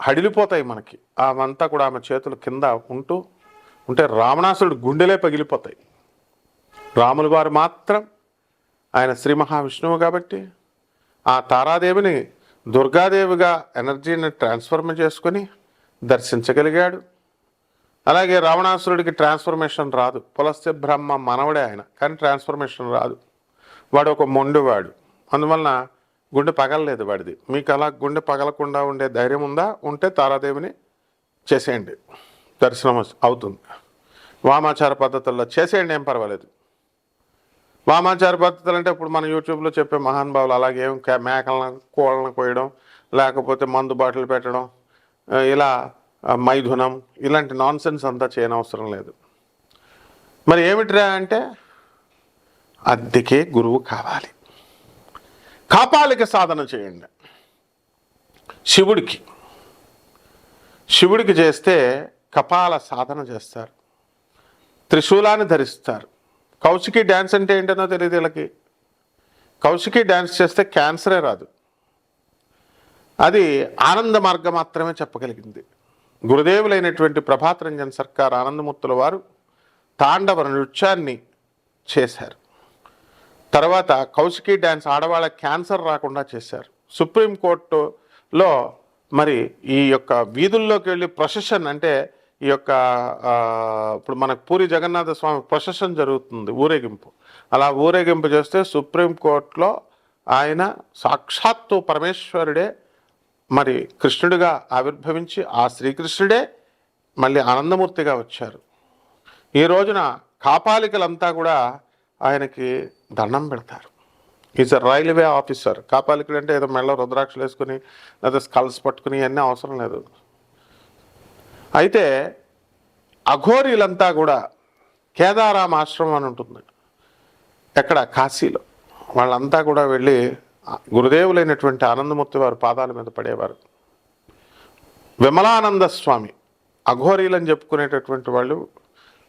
హడిలిపోతాయి మనకి. ఆమంతా కూడా ఆమె చేతులు కింద ఉంటూ ఉంటే రావణాసురుడు గుండెలే పగిలిపోతాయి. రాములు వారు మాత్రం ఆయన శ్రీ మహావిష్ణువు కాబట్టి ఆ తారాదేవిని దుర్గాదేవిగా ఎనర్జీని ట్రాన్స్ఫర్మ్ చేసుకొని దర్శించగలిగాడు. అలాగే రావణాసురుడికి ట్రాన్స్ఫర్మేషన్ రాదు. పులస్య బ్రహ్మ మనవడే ఆయన కానీ ట్రాన్స్ఫర్మేషన్ రాదు. వాడు ఒక మొండివాడు. అందువలన గుండె పగలలేదు వాడిది. మీకు అలా గుండె పగలకుండా ఉండే ధైర్యం ఉందా? ఉంటే తారాదేవిని చేసేయండి. దర్శనం అవుతుంది. వామాచార పద్ధతుల్లో చేసేయండి ఏం పర్వాలేదు. వామాచార పద్ధతులు అంటే ఇప్పుడు మన యూట్యూబ్లో చెప్పే మహానుభావులు అలాగే మేకలను కోళ్ళను కోయడం లేకపోతే మందు బాటిల్ పెట్టడం ఇలా మైథునం ఇలాంటి నాన్ సెన్స్ అంతా చేయనవసరం లేదు. మరి ఏమిట్రా అంటే అద్దెకే గురువు కావాలి. కాపాలిక సాధన చేయండి. శివుడికి. శివుడికి చేస్తే కపాల సాధన చేస్తారు. త్రిశూలాన్ని ధరిస్తారు. కౌశికి డ్యాన్స్ అంటే ఏంటనో తెలియదు వీళ్ళకి. కౌశికి డ్యాన్స్ చేస్తే క్యాన్సరే రాదు. అది ఆనంద మార్గం మాత్రమే చెప్పగలిగింది. గురుదేవులైనటువంటి ప్రభాత్ రంజన్ సర్కార్ ఆనందమూర్తుల వారు తాండవ నృత్యాన్ని చేశారు. తర్వాత కౌశికి డ్యాన్స్ ఆడవాళ్ళ క్యాన్సర్ రాకుండా చేశారు. సుప్రీంకోర్టులో మరి ఈ యొక్క వీధుల్లోకి వెళ్ళి ప్రొసెషన్ అంటే ఈ యొక్క ఇప్పుడు మనకు పూరి జగన్నాథ స్వామి ప్రొసెషన్ జరుగుతుంది ఊరేగింపు. అలా ఊరేగింపు చేస్తే సుప్రీంకోర్టులో ఆయన సాక్షాత్తు పరమేశ్వరుడే మరి కృష్ణుడిగా ఆవిర్భవించి ఆ శ్రీకృష్ణుడే మళ్ళీ ఆనందమూర్తిగా వచ్చారు. ఈ రోజున కాపాలికలంతా కూడా ఆయనకి దండం పెడతారు. ఈజ్ అ రైల్వే ఆఫీసర్ కాపాలికుడు అంటే ఏదో మెళ్ళ రుద్రాక్షలు వేసుకుని లేదా స్కల్స్ పట్టుకుని ఇవన్నీ అవసరం లేదు. అయితే అఘోరీలంతా కూడా కేదారాం ఆశ్రమం అని ఉంటుంది. ఎక్కడ? కాశీలో. వాళ్ళంతా కూడా వెళ్ళి గురుదేవులైనటువంటి ఆనందమూర్తి వారి పాదాల మీద పడేవారు. విమలానంద స్వామి అఘోరీలని చెప్పుకునేటటువంటి వాళ్ళు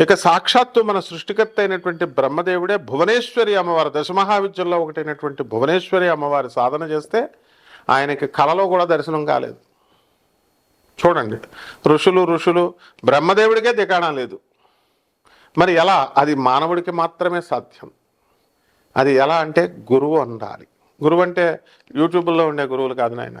ఇక సాక్షాత్తు మన సృష్టికర్త అయినటువంటి బ్రహ్మదేవుడే భువనేశ్వరి అమ్మవారు దశమహావిద్యల్లో ఒకటైనటువంటి భువనేశ్వరి అమ్మవారి సాధన చేస్తే ఆయనకి కలలో కూడా దర్శనం కాలేదు. చూడండి ఋషులు ఋషులు బ్రహ్మదేవుడికే దికాణం లేదు. మరి ఎలా? అది మానవుడికి మాత్రమే సాధ్యం. అది ఎలా అంటే గురువు ఉండాలి గురువు అంటే యూట్యూబ్లో ఉండే గురువులు కాదు నాయన.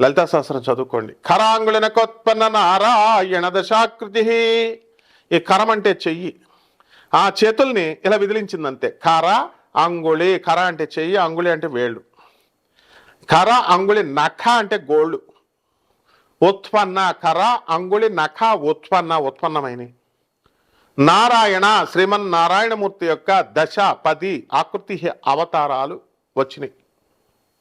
లలితా సహస్రం చదువుకోండి. కరాంగుళనకోత్పన్న నారాయణ దశాకృతి. ఈ కరం అంటే చెయ్యి. ఆ చేతుల్ని ఇలా విదిలించింది అంతే కర అంగుళి కర అంటే చెయ్యి అంగుళి అంటే వేళ్ళు. కర అంగుళి నఖ అంటే గోళ్ళు. ఉత్పన్న కర అంగుళి నఖ ఉత్పన్న ఉత్పన్నమైన నారాయణ శ్రీమన్ నారాయణమూర్తి యొక్క దశ పది ఆకృతి అవతారాలు వచ్చినాయి.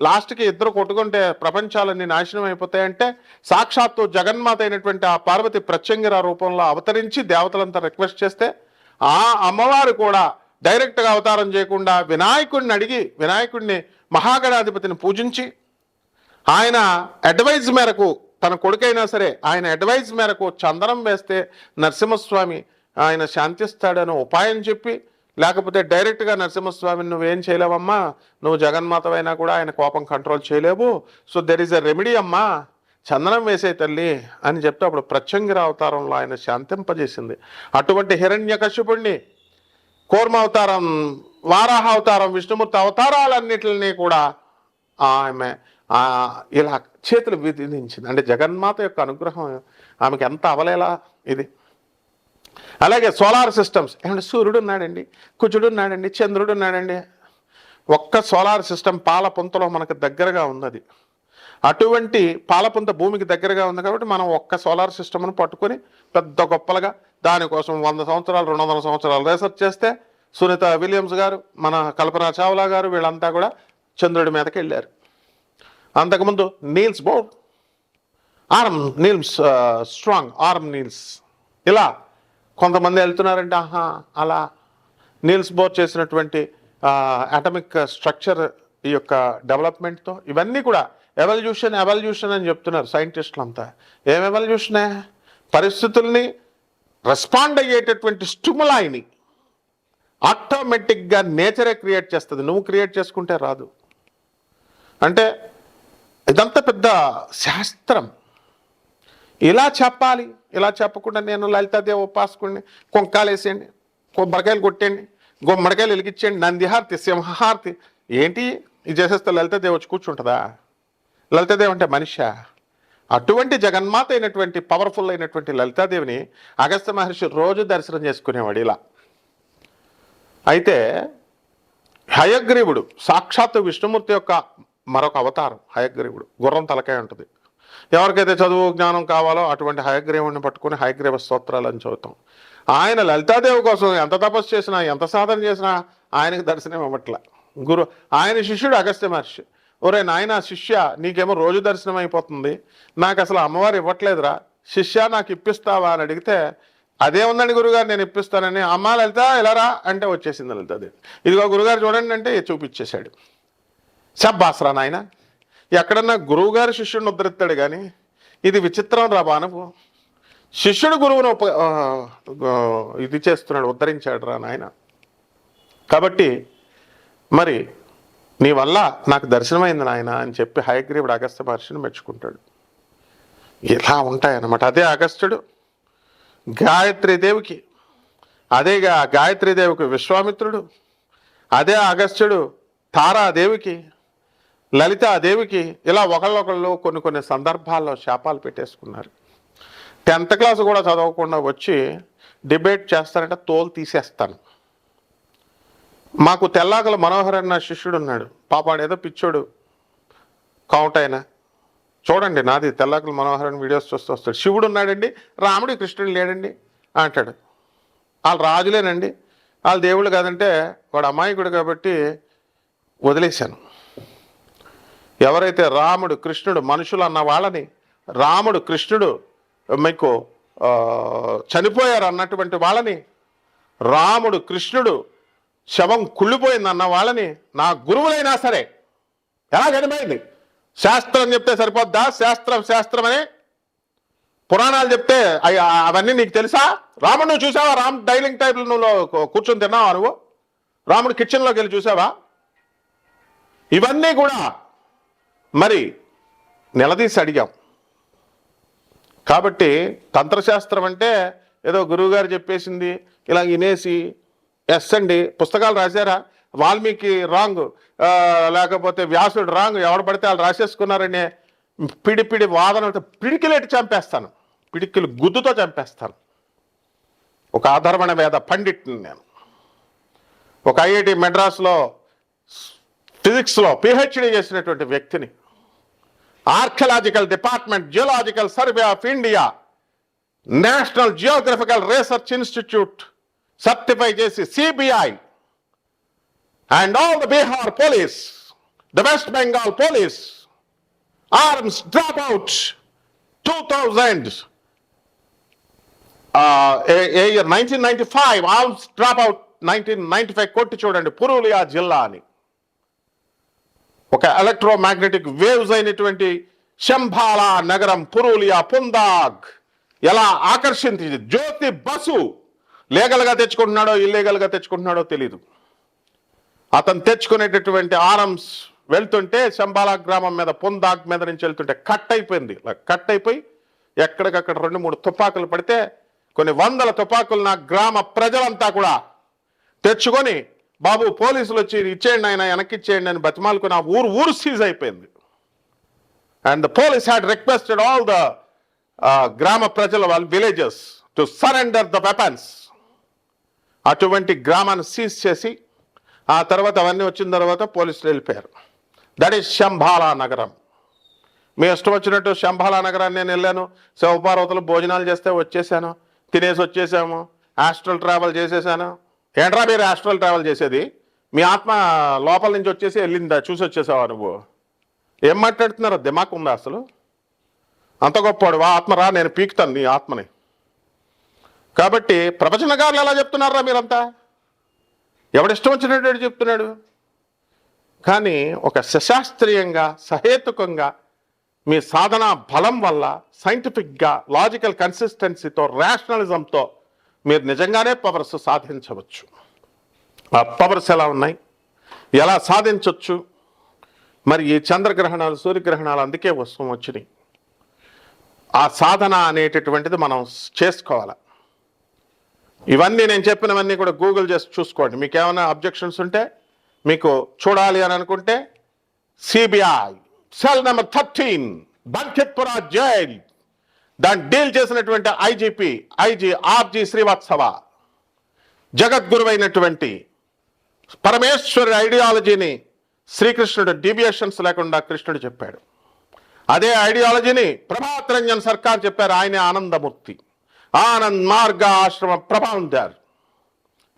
లాస్ట్కి ఇద్దరు కొట్టుకుంటే ప్రపంచాలన్నీ నాశనం అయిపోతాయంటే సాక్షాత్తు జగన్మాత అయినటువంటి ఆ పార్వతి ప్రత్యంగిర రూపంలో అవతరించి దేవతలంతా రిక్వెస్ట్ చేస్తే ఆ అమ్మవారు కూడా డైరెక్ట్గా అవతారం చేయకుండా వినాయకుడిని అడిగి వినాయకుడిని మహాగణాధిపతిని పూజించి ఆయన అడ్వైజ్ మేరకు తన కొడుకైనా సరే ఆయన అడ్వైజ్ మేరకు చందనం వేస్తే నరసింహస్వామి ఆయన శాంతిస్తాడని ఉపాయం చెప్పి లేకపోతే డైరెక్ట్గా నరసింహస్వామిని నువ్వేం చేయలేవమ్మా? నువ్వు జగన్మాతవైనా కూడా ఆయన కోపం కంట్రోల్ చేయలేవు. So there is a remedy అమ్మా. చందనం వేసే తల్లి అని చెప్తే అప్పుడు ప్రత్యంగిర అవతారంలో ఆయన శాంతింపజేసింది. అటువంటి హిరణ్యకశిపుణ్ణి కూర్మ అవతారం వారాహ అవతారం విష్ణుమూర్తి అవతారాలన్నిటిని కూడా ఆమె ఇలా చేతులు విధించింది. అంటే జగన్మాత యొక్క అనుగ్రహం ఆమెకి ఎంత అవలేలా ఇది? అలాగే సోలార్ సిస్టమ్స్. ఏమంటే సూర్యుడు ఉన్నాడండి కుజుడు ఉన్నాడండి చంద్రుడు ఉన్నాడండి. ఒక్క సోలార్ సిస్టమ్ పాలపుంతలో మనకు దగ్గరగా ఉన్నది. అటువంటి పాలపుంత భూమికి దగ్గరగా ఉంది కాబట్టి మనం ఒక్క సోలార్ సిస్టమ్ను పట్టుకొని పెద్ద గొప్పలుగా దానికోసం వంద సంవత్సరాలు రెండు వందల సంవత్సరాలు రీసెర్చ్ చేస్తే సునీత విలియమ్స్ గారు మన కల్పనా చావ్లా గారు వీళ్ళంతా కూడా చంద్రుడి మీదకి వెళ్ళారు. అంతకుముందు Niels Bohr arm Niels strong arm Niels. ఇలా కొంతమంది వెళ్తున్నారంటే ఆహా అలా నీల్స్ బోర్ చేసినటువంటి అటమిక్ స్ట్రక్చర్ ఈ యొక్క డెవలప్మెంట్తో ఇవన్నీ కూడా ఎవల్యూషన్ ఎవల్యూషన్ అని చెప్తున్నారు సైంటిస్టులు అంతా ఏం? ఎవల్యూషనే పరిస్థితుల్ని రెస్పాండ్ అయ్యేటటువంటి స్టిములాయిని ఆటోమేటిక్గా నేచరే క్రియేట్ చేస్తుంది. నువ్వు క్రియేట్ చేసుకుంటే రాదు. అంటే ఇదంతా పెద్ద శాస్త్రం. ఇలా చెప్పాలి ఇలా చెప్పకుండా నేను లలితాదేవి ఉపాసకుడిని కొంకాలేసేయండి కొబ్బరికాయలు కొట్టండి గుమ్మడికాయలు వెలిగించండి నందిహారతి సింహారతి ఏంటి? ఇది చేసేస్తే లలితాదేవి వచ్చి కూర్చుంటుందా? లలితాదేవి అంటే మనిషా? అటువంటి జగన్మాత అయినటువంటి పవర్ఫుల్ అయినటువంటి లలితాదేవిని అగస్త్య మహర్షి రోజు దర్శనం చేసుకునేవాడు ఇలా. అయితే హయగ్రీవుడు సాక్షాత్తు విష్ణుమూర్తి యొక్క మరొక అవతారం హయగ్రీవుడు గుర్రం తలకాయ ఉంటుంది. ఎవరికైతే చదువు జ్ఞానం కావాలో అటువంటి హయగ్రీవుడిని పట్టుకుని హయగ్రీవ స్తోత్రాలు అని చదువుతాం. ఆయన లలితాదేవి కోసం ఎంత తపస్సు చేసినా ఎంత సాధన చేసినా ఆయనకి దర్శనం ఇవ్వట్లే. గురు ఆయన శిష్యుడు అగస్త్య మహర్షి. ఒరే నాయన శిష్య నీకేమో రోజు దర్శనం అయిపోతుంది. నాకు అసలు అమ్మవారు ఇవ్వట్లేదురా. శిష్య నాకు ఇప్పిస్తావా అని అడిగితే అదే ఉందండి గురుగారు నేను ఇప్పిస్తానని. అమ్మ లలిత ఎలారా అంటే వచ్చేసింది లలితాదేవి. ఇదిగో గురుగారు చూడండి అంటే చూపించేశాడు. శబ్బాసరా నాయన. ఎక్కడన్నా గురువుగారు శిష్యుడిని ఉద్ధరిస్తాడు కానీ ఇది విచిత్రం రా బాణపు శిష్యుడు గురువును ఉప ఇది చేస్తున్నాడు ఉద్ధరించాడు రా నాయన. కాబట్టి మరి నీ వల్ల నాకు దర్శనమైంది నాయన అని చెప్పి హయగ్రీవుడు అగస్త్య మహర్షిని మెచ్చుకుంటాడు. ఇలా ఉంటాయన్నమాట. అదే అగస్త్యుడు గాయత్రీదేవికి అదేగా గాయత్రీదేవికి విశ్వామిత్రుడు అదే అగస్త్యుడు తారాదేవికి లలితాదేవికి ఇలా ఒకళ్ళొకళ్ళు కొన్ని కొన్ని సందర్భాల్లో శాపాలు పెట్టేసుకున్నారు. టెన్త్ క్లాస్ కూడా చదవకుండా వచ్చి డిబేట్ చేస్తారంటే తోలు తీసేస్తాను. మాకు తెల్లాకల మనోహర్ అన్న శిష్యుడు ఉన్నాడు. పాపాడు ఏదో పిచ్చోడు. కౌంట్ అయినా. చూడండి నాది తెల్లాకల మనోహర్ అని వీడియోస్ చూస్తూ వస్తాడు. శివుడు ఉన్నాడండి రాముడు కృష్ణుడు లేడండి అంటాడు. వాళ్ళు రాజులేనండి. వాళ్ళు దేవుళ్ళు కాదంటే వాడు అమాయకుడు కాబట్టి వదిలేశాను. ఎవరైతే రాముడు కృష్ణుడు మనుషులు అన్న వాళ్ళని రాముడు కృష్ణుడు మీకు చనిపోయారు అన్నటువంటి వాళ్ళని రాముడు కృష్ణుడు శవం కుళ్ళిపోయింది అన్న వాళ్ళని నా గురువులైనా సరే ఎలా చనిపోయింది? శాస్త్రం చెప్తే సరిపోద్దా? శాస్త్రం శాస్త్రం అని పురాణాలు చెప్తే అవన్నీ నీకు తెలుసా? రాముడు నువ్వు చూసావా? రామ్ డైనింగ్ టైబుల్ నువ్వు కూర్చొని తిన్నావా నువ్వు? రాముడు కిచెన్లోకి వెళ్ళి చూసావా? ఇవన్నీ కూడా మరి నిలదీసి అడిగాం. కాబట్టి తంత్రశాస్త్రం అంటే ఏదో గురువుగారు చెప్పేసింది ఇలా వినేసి ఎస్ అండి పుస్తకాలు రాశారా? వాల్మీకి రాంగ్ లేకపోతే వ్యాసుడు రాంగ్ ఎవడు పడితే వాళ్ళు రాసేసుకున్నారనే పిడి పిడి వాదన పిడికిలేటి చంపేస్తాను. పిడికిలు గుద్దుతో చంపేస్తాను. ఒక ఆధర్వణ వేద పండిట్ని నేను. ఒక ఐఐటి మెడ్రాస్లో ఫిజిక్స్లో పిహెచ్డి చేసినటువంటి వ్యక్తిని. Archaeological department geological survey of India national geographical research institute certify చేసి CBI and all the Bihar police the West Bengal police arms drop out two thousand year nineteen ninety five arms drop out nineteen ninety five కొట్టి చూడండి పురూలియా జిల్లా అని. ఒక electromagnetic waves అయినటువంటి శంభాల నగరం పురూలియా పుందాగ్. ఎలా ఆకర్షించింది? జ్యోతి బసు లీగల్గా తెచ్చుకుంటున్నాడో ఇల్లీగల్గా తెచ్చుకుంటున్నాడో తెలీదు. అతను తెచ్చుకునేటటువంటి ఆర్మ్స్ వెళ్తుంటే శంబాలా గ్రామం మీద పుందాగ్ మీద నుంచి వెళ్తుంటే కట్ అయిపోయింది. కట్ అయిపోయి ఎక్కడికక్కడ రెండు మూడు తుపాకులు పడితే కొన్ని వందల తుపాకులు నా గ్రామ ప్రజలంతా కూడా తెచ్చుకొని బాబు పోలీసులు వచ్చి ఇచ్చేయండి ఆయన వెనక్కి ఇచ్చేయండి అని బతిమాలుకుని ఆ ఊరు ఊరు సీజ్ అయిపోయింది. And the police had requested all the గ్రామ ప్రజల వాళ్ళ villages to surrender the weapons అటువంటి గ్రామాన్ని సీజ్ చేసి ఆ తర్వాత అవన్నీ వచ్చిన తర్వాత పోలీసులు వెళ్ళిపోయారు. దట్ ఈస్ శంభాలా నగరం. మీ ఇష్టం వచ్చినట్టు శంభాలా నగరాన్ని నేను వెళ్ళాను. శివపార్వతులు భోజనాలు చేస్తే వచ్చేసాను. తినేసి వచ్చేసాము. ఆస్ట్రల్ ట్రావెల్ చేసేసాను. ఏంట్రా మీరు ఆస్ట్రల్ ట్రావెల్ చేసేది? మీ ఆత్మ లోపల నుంచి వచ్చేసి వెళ్ళిందా? చూసి వచ్చేసావా నువ్వు? ఏం మాట్లాడుతున్నారో? దిమాక్ ఉందా అసలు? అంత గొప్పవాడు. వా ఆత్మ రా నేను పీకుతాను నీ ఆత్మని. కాబట్టి ప్రవచనకారులు ఎలా చెప్తున్నారా మీరంతా? ఎవడిష్టం వచ్చినట్టు చెప్తున్నాడు? కానీ ఒక సశాస్త్రీయంగా సహేతుకంగా మీ సాధన బలం వల్ల సైంటిఫిక్గా లాజికల్ కన్సిస్టెన్సీతో రేషనలిజంతో మీరు నిజంగానే పవర్స్ సాధించవచ్చు. ఆ పవర్స్ ఎలా ఉన్నాయి? ఎలా సాధించవచ్చు మరి ఈ చంద్రగ్రహణాలు సూర్యగ్రహణాలు అందుకే వస్తూ వచ్చినాయి. ఆ సాధన అనేటటువంటిది మనం చేసుకోవాలి. ఇవన్నీ నేను చెప్పినవన్నీ కూడా గూగుల్ చేసి చూసుకోండి. మీకు ఏమైనా అబ్జెక్షన్స్ ఉంటే మీకు చూడాలి అని అనుకుంటే CBI cell number thirteen Bankitpura jail. దాన్ని డీల్ చేసినటువంటి IGP IG R G Srivastava. జగద్గురువైనటువంటి పరమేశ్వరుడి ఐడియాలజీని శ్రీకృష్ణుడు డీవియేషన్స్ లేకుండా కృష్ణుడు చెప్పాడు. అదే ఐడియాలజీని ప్రభాత్ రంజన్ సర్కార్ చెప్పారు ఆయనే ఆనందమూర్తి. ఆనంద్ మార్గ ఆశ్రమ ప్రభావందార్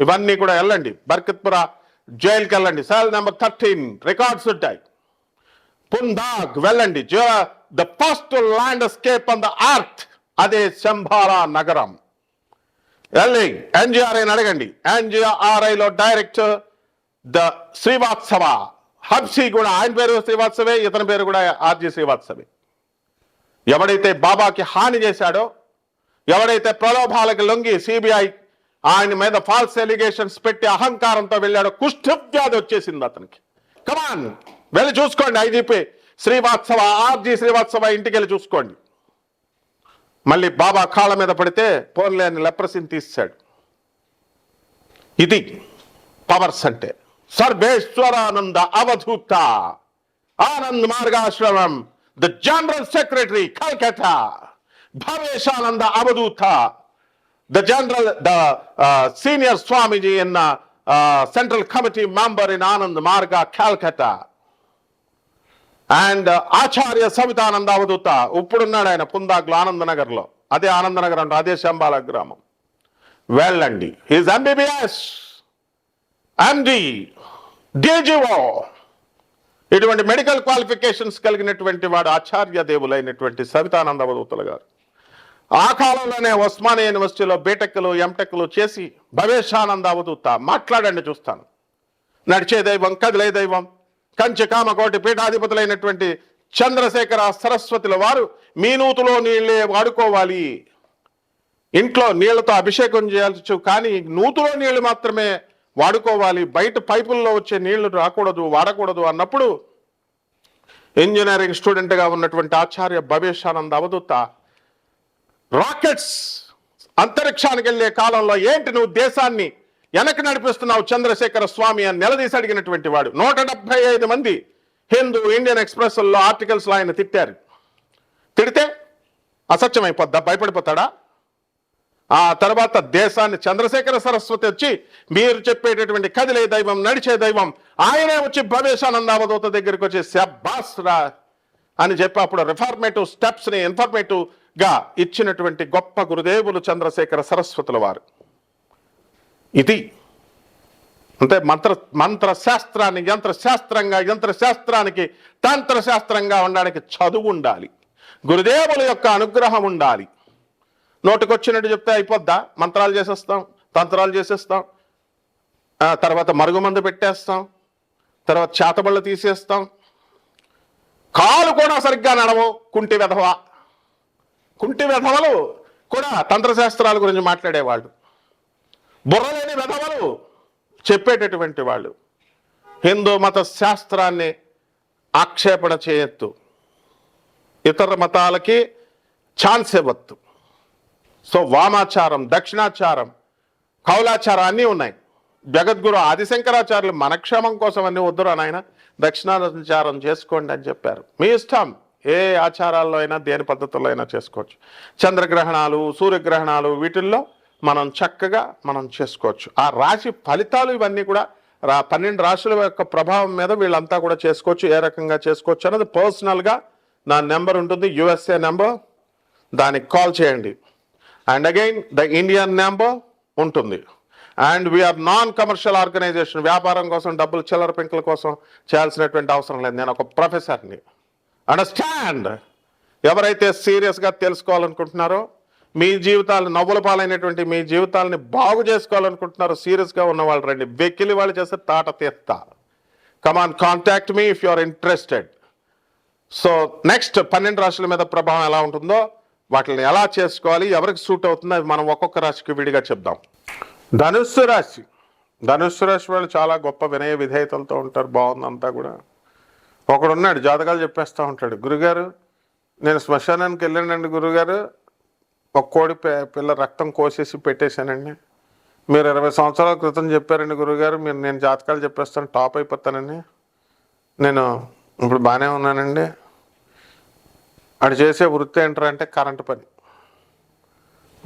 ఇవన్నీ కూడా వెళ్ళండి. బర్కత్పుర జైలుకి వెళ్ళండి సెల్ నెంబర్ థర్టీన్ రికార్డ్స్ ఉంటాయి. పుందాగ్ వెళ్ళండి. The first landscape on the earth. అదే శంభారా నగరం. వెళ్ళి ఎన్జిఆర్ఐని అడగండి. ఎన్జిఆర్ఐలో డైరెక్టర్ ద శ్రీవాత్సవ హబ్సీ కూడా ఆయన పేరు శ్రీవాత్సవే ఇతని పేరు కూడా ఆర్జీ శ్రీవాత్సవే ఎవడైతే బాబాకి హాని చేశాడో ఎవడైతే ప్రలోభాలకు లొంగి సిబిఐ ఆయన మీద ఫాల్స్ ఎలిగేషన్స్ పెట్టి అహంకారంతో వెళ్ళాడో కుష్ఠవ్యాధి వచ్చేసింది అతనికి. కమాన్ వెళ్ళి చూసుకోండి ఐజీపీ శ్రీవాత్సవ ఆర్జీ శ్రీవాత్సవ ఇంటికి వెళ్ళి చూసుకోండి. మళ్ళీ బాబా కాళ్ళ మీద పడితే పోన్లేని లెప్రసిని తీసాడు ఇది పవర్స్ అంటే. Sarveshwarananda Avadhuta. Anand మార్గాశ్రమం the general secretary Calcutta Bhaveshananda Avadhuta. The general the senior Swamiji in central committee member in Anand Marga Calcutta and uh, Acharya Savitananda Avadhuta. ఇప్పుడున్నాడు ఆయన పుందాగ్లో ఆనందనగర్లో. అదే ఆనందనగర్ అంటే అదే శంబాల గ్రామం. వెళ్ళండి. హీజ్ ఎంబీబీఎస్ ఎండి డీజీఓ ఇటువంటి మెడికల్ క్వాలిఫికేషన్స్ కలిగినటువంటి వాడు ఆచార్య దేవులైనటువంటి సవితానంద అవధూతలు గారు. ఆ కాలంలోనే ఉస్మానియా యూనివర్సిటీలో బీటెక్లు ఎంటెక్లు చేసి భవేశానంద అవధూత. మాట్లాడండి చూస్తాను. నడిచే దైవం కదిలే దైవం. కంచి కామకోటి పీఠాధిపతులైనటువంటి చంద్రశేఖర సరస్వతుల వారు మీ నూతులో నీళ్ళే వాడుకోవాలి. ఇంట్లో నీళ్ళతో అభిషేకం చేయాల్సి కానీ నూతులో నీళ్ళు మాత్రమే వాడుకోవాలి. బయట పైపుల్లో వచ్చే నీళ్ళు రాకూడదు వాడకూడదు అన్నప్పుడు ఇంజనీరింగ్ స్టూడెంట్గా ఉన్నటువంటి ఆచార్య భవేశానంద అవధూత రాకెట్స్ అంతరిక్షానికి వెళ్ళే కాలంలో ఏంటి నువ్వు దేశాన్ని వెనక్కి నడిపిస్తున్నావు చంద్రశేఖర స్వామి అని నిలదీసి అడిగినటువంటి వాడు. నూట డెబ్బై ఐదు మంది హిందూ ఇండియన్ ఎక్స్ప్రెస్లో ఆర్టికల్స్లో ఆయన తిట్టారు. తిడితే అసత్యమైపోద్దా? భయపడిపోతాడా? ఆ తర్వాత దేశాన్ని చంద్రశేఖర సరస్వతి వచ్చి మీరు చెప్పేటటువంటి కదిలే దైవం నడిచే దైవం ఆయనే వచ్చి భవేశానంద అవధూత దగ్గరికి వచ్చి శబ్బాస్ రా అని చెప్పి అప్పుడు రిఫార్మేటివ్ స్టెప్స్ని ఇన్ఫర్మేటివ్గా ఇచ్చినటువంటి గొప్ప గురుదేవులు చంద్రశేఖర సరస్వతుల వారు. ఇది అంటే మంత్ర మంత్ర శాస్త్రాన్ని యంత్ర శాస్త్రంగా యంత్ర శాస్త్రానికి ఉండడానికి చదువు ఉండాలి. గురుదేవుల యొక్క అనుగ్రహం ఉండాలి. నోటికొచ్చినట్టు చెప్తే అయిపోద్దా? మంత్రాలు చేసేస్తాం తంత్రాలు చేసేస్తాం. తర్వాత మరుగుమందు పెట్టేస్తాం. తర్వాత చేతబళ్ళు తీసేస్తాం. కాలు కూడా సరిగ్గా నడవు కుంటి వెధవ. కుంటి వెధవలు కూడా తంత్రశాస్త్రాల గురించి మాట్లాడేవాళ్ళు. బుర్రలేని వెధవలు చెప్పేటటువంటి వాళ్ళు. హిందూ మత శాస్త్రాన్ని ఆక్షేపణ చేయొద్దు. ఇతర మతాలకి ఛాన్స్ ఇవ్వద్దు. సో వామాచారం దక్షిణాచారం కౌలాచారం అన్నీ ఉన్నాయి. జగద్గురు ఆదిశంకరాచార్యులు మనక్షేమం కోసం అన్ని వద్దురా నాయన దక్షిణాచారం చేసుకోండి అని చెప్పారు. మీ ఇష్టం. ఏ ఆచారాల్లో అయినా దేని పద్ధతుల్లో అయినా చేసుకోవచ్చు. చంద్రగ్రహణాలు సూర్యగ్రహణాలు వీటిల్లో మనం చక్కగా మనం చేసుకోవచ్చు. ఆ రాశి ఫలితాలు ఇవన్నీ కూడా రా పన్నెండు రాశుల యొక్క ప్రభావం మీద వీళ్ళంతా కూడా చేసుకోవచ్చు. ఏ రకంగా చేసుకోవచ్చు అన్నది పర్సనల్గా నా నెంబర్ ఉంటుంది యుఎస్ఏ నెంబర్. దానికి కాల్ చేయండి. And again the Indian number ఉంటుంది. And we're non commercial organisation వ్యాపారం కోసం డబ్బులు చిల్లర పెంకుల కోసం చేయాల్సినటువంటి అవసరం లేదు. నేను ఒక ప్రొఫెసర్ని అండర్స్టాండ్ ఎవరైతే సీరియస్గా తెలుసుకోవాలనుకుంటున్నారో మీ జీవితాలు నవ్వుల పాలైనటువంటి మీ జీవితాలని బాగు చేసుకోవాలనుకుంటున్నారు సీరియస్గా ఉన్న వాళ్ళు రండి. వెక్కిలి వాళ్ళు చేస్తే తాట తీస్తా. Come on contact me if you are interested so next పన్నెండు రాశుల మీద ప్రభావం ఎలా ఉంటుందో వాటిని ఎలా చేసుకోవాలి ఎవరికి సూట్ అవుతుందో అవి మనం ఒక్కొక్క రాశికి విడిగా చెప్దాం. ధనుస్సు రాశి. ధనుస్సు రాశి వాళ్ళు చాలా గొప్ప వినయ విధేయతలతో ఉంటారు బాగుందంతా కూడా. ఒకడున్నాడు జాతకాలు చెప్పేస్తూ ఉంటాడు. గురుగారు నేను శ్మశానానికి వెళ్ళానండి గురుగారు. ఒక కోడి పిల్ల రక్తం కోసేసి పెట్టేశానండి. మీరు ఇరవై సంవత్సరాల క్రితం చెప్పారండి గురుగారు మీరు నేను జాతకాలు చెప్పేస్తాను టాప్ అయిపోతానండి నేను ఇప్పుడు బాగానే ఉన్నానండి. ఆడు చేసే వృత్తి ఏంటారంటే కరెంటు పని.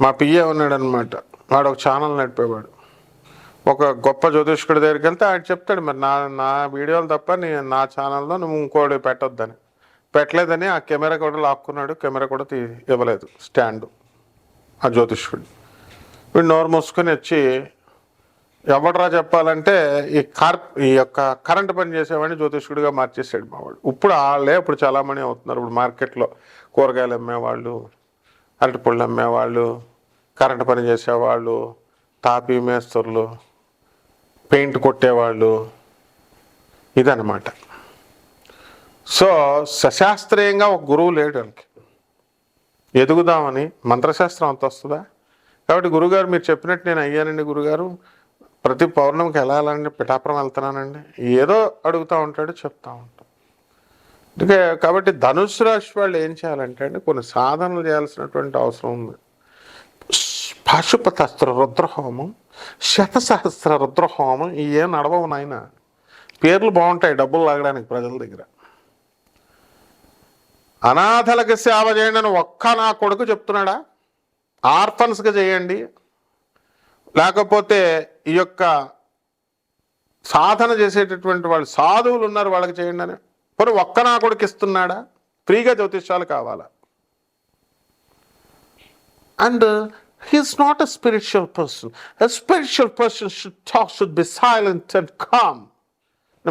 మా పిఏ ఉన్నాడనమాట వాడు ఒక ఛానల్ నడిపేవాడు. ఒక గొప్ప జ్యోతిష్కుడి దగ్గరికి వెళ్తే ఆయన చెప్తాడు మరి నా నా వీడియోలు తప్ప నీ నా ఛానల్లో నువ్వు ఇంకోటి పెట్టొద్దని. పెట్టలేదని ఆ కెమెరా కూడా లాక్కున్నాడు కెమెరా కూడా తీ ఇవ్వలేదు స్టాండ్. ఆ జ్యోతిష్యుడు వీడు నోరు మూసుకొని వచ్చి ఎవడరా చెప్పాలంటే ఈ కార్ ఈ యొక్క కరెంట్ పని చేసేవాడిని జ్యోతిష్కుడిగా మార్చేసాడు మావాడు. ఇప్పుడు వాళ్ళే ఇప్పుడు చాలామంది అవుతున్నారు. ఇప్పుడు మార్కెట్లో కూరగాయలు అమ్మేవాళ్ళు అరటిపళ్ళు అమ్మేవాళ్ళు కరెంట్ పని చేసేవాళ్ళు తాపీ మేస్తరులు పెయింట్ కొట్టేవాళ్ళు. ఇదన్నమాట. సో సశాస్త్రీయంగా ఒక గురువు లేడు వాళ్ళకి ఎదుగుదామని మంత్రశాస్త్రం అంత వస్తుందా? కాబట్టి గురుగారు మీరు చెప్పినట్టు నేను అయ్యానండి గురుగారు. ప్రతి పౌర్ణమికి వెళ్ళాలండి పిఠాపురం వెళ్తున్నానండి. ఏదో అడుగుతూ ఉంటాడు చెప్తూ ఉంటాం. అందుకే కాబట్టి ధనుసు రాశి వాళ్ళు ఏం చేయాలంటే అండి కొన్ని సాధనలు చేయాల్సినటువంటి అవసరం ఉంది. పాశుపతాస్త్ర రుద్రహోమం శతసహస్ర రుద్రహోమం ఇవి నడవవు నాయన. పేర్లు బాగుంటాయి డబ్బులు లాగడానికి ప్రజల దగ్గర. అనాథలకు సేవ చేయండి అని ఒక్క నా కొడుకు చెప్తున్నాడా? ఆర్ఫన్స్గా చేయండి. లేకపోతే ఈ యొక్క సాధన చేసేటటువంటి వాళ్ళు సాధువులు ఉన్నారు వాళ్ళకి చేయండి అని. మరి ఒక్క నా కొడుకు ఇస్తున్నాడా? ఫ్రీగా జ్యోతిష్యాలు కావాలా? And he is not a spiritual person a spiritual person should talk should be silent and calm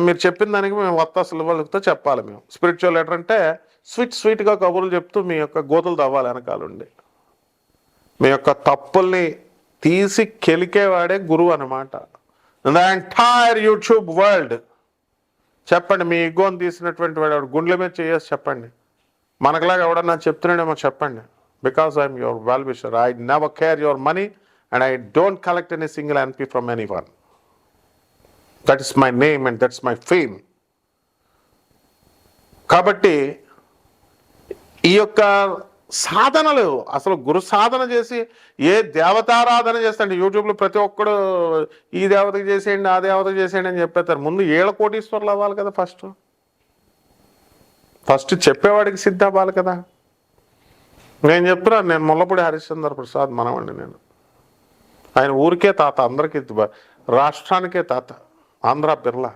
మీరు చెప్పిన దానికి మేము వత్తా వాళ్ళతో చెప్పాలి మేము. స్పిరిచువల్ లెటర్ అంటే స్వీట్ స్వీట్గా కబుర్లు చెప్తూ మీ యొక్క గోతులు తవ్వాలి వెనకాలండి. మీ యొక్క తప్పుల్ని తీసి కెలికేవాడే గురువు అనమాట ద ఎంటైర్ యూట్యూబ్ వరల్డ్ చెప్పండి మీ ఇగోని తీసినటువంటి వాడు గుండెల మీద చేసి చెప్పండి. మనకులాగా ఎవడన్నా చెప్తున్నాడేమో చెప్పండి. Because I'm your well wisher I never care your money and I don't collect any single NP from any one that is my name and that's my fame కాబట్టి ఈ యొక్క సాధనలు అసలు గురు సాధన చేసి ఏ దేవతారాధన చేస్తాండి యూట్యూబ్లో ప్రతి ఒక్కడు ఈ దేవతకి చేసేయండి ఆ దేవతకి చేసేయండి అని చెప్పేస్తారు. ముందు ఏళ్ళ కోటీశ్వర్లు అవ్వాలి కదా ఫస్ట్. ఫస్ట్ చెప్పేవాడికి సిద్ధ అవ్వాలి కదా. నేను చెప్తున్నాను నేను ముల్లపూడి హరిశ్చంద్ర ప్రసాద్ మనవండి నేను. ఆయన ఊరికే తాత అందరికీ రాష్ట్రానికే తాత. ఆంధ్ర బిర్లా.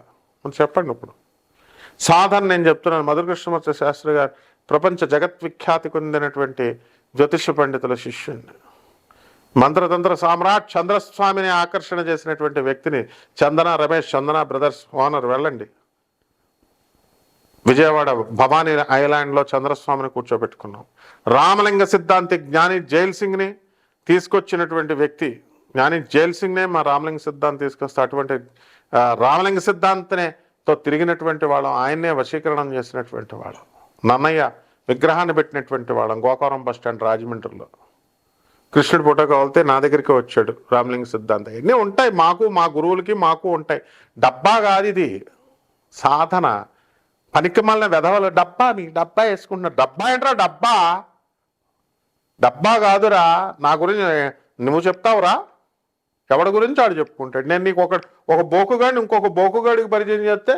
అని చెప్పండి ఇప్పుడు. సాధన నేను చెప్తున్నాను మధుర కృష్ణమూర్తి శాస్త్రి గారు ప్రపంచ జగత్విఖ్యాతి పొందినటువంటి జ్యోతిష పండితుల శిష్యుని మంత్రతంత్ర సామ్రాట్ చంద్రస్వామిని ఆకర్షణ చేసినటువంటి వ్యక్తిని చందన రమేష్ చందన బ్రదర్స్ ఓనర్ వెళ్ళండి. విజయవాడ భవానీ ఐలాండ్లో చంద్రస్వామిని కూర్చోబెట్టుకున్నాం. రామలింగ సిద్ధాంతి జ్ఞాని జైల్ సింగ్ని తీసుకొచ్చినటువంటి వ్యక్తి జ్ఞాని జైల్ సింగ్నే మా రామలింగ సిద్ధాంతి తీసుకొస్తే అటువంటి రామలింగ సిద్ధాంతనే తో తిరిగినటువంటి వాళ్ళం ఆయన్నే వశీకరణం చేసినటువంటి వాళ్ళం నన్నయ్య విగ్రహాన్ని పెట్టినటువంటి వాళ్ళం గోకారం బస్ స్టాండ్ రాజమండ్రిలో. కృష్ణుడి ఫోటో కావాలితే నా దగ్గరికి వచ్చాడు రామలింగ సిద్ధాంత. ఇవన్నీ ఉంటాయి మాకు మా గురువులకి మాకు ఉంటాయి. డబ్బా కాదు ఇది. సాధన. పనికి మళ్ళీ వెధవలు డబ్బా నీ డబ్బా వేసుకుంటున్నారు. డబ్బా ఏంట్రా డబ్బా? డబ్బా కాదురా. నా గురించి నువ్వు చెప్తావురా? ఎవడి గురించి ఆడు చెప్పుకుంటాడు? నేను నీకు ఒక ఒక బోకుగాడిని ఇంకొక బోకుగాడికి పరిచయం చేస్తే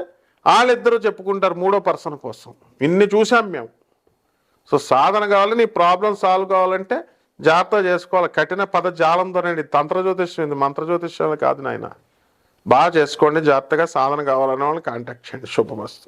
వాళ్ళిద్దరూ చెప్పుకుంటారు మూడో పర్సన్ కోసం. ఇన్ని చూసాం మేము. సో సాధన కావాలి నీ ప్రాబ్లం సాల్వ్ కావాలంటే జాగ్రత్త చేసుకోవాలి. కఠిన పద జాలంతోనండి తంత్ర జ్యోతిష్యం ఇది మంత్రజ్యోతిష్యాలు కాదు నాయన. బాగా చేసుకోండి జాగ్రత్తగా సాధన కావాలనే వాళ్ళని కాంటాక్ట్ చేయండి. శుభమస్తు.